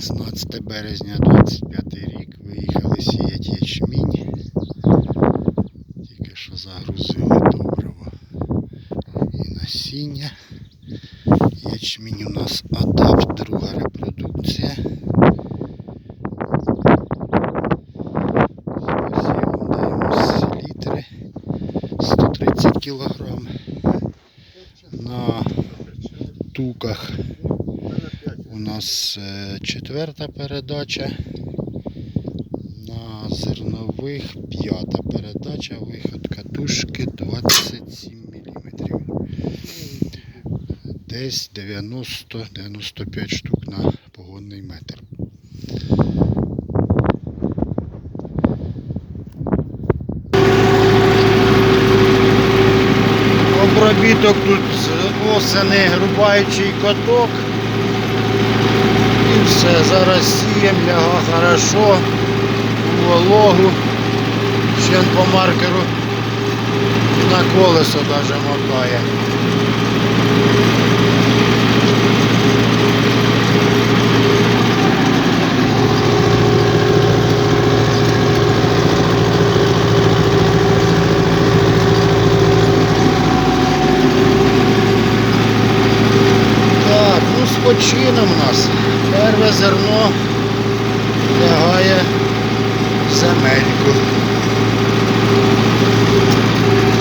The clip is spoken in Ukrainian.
16 березня 25 рік виїхали сіяти ячмінь. Тільки що загрузили добриво і насіння. Ячмінь у нас адапт, друга репродукція. Посівом даємо селітри 130 кілограм. На туках у нас е, четверта передача. На зернових п'ята передача, виход катушки 27 мм. Десь 90-95 штук на погонний метр. Обробіток тут осени грубаючий каток. Все, зараз сієм, ляга хорошо, у вологу, ще по маркеру на колесо даже мотає. Почином у нас. перве зерно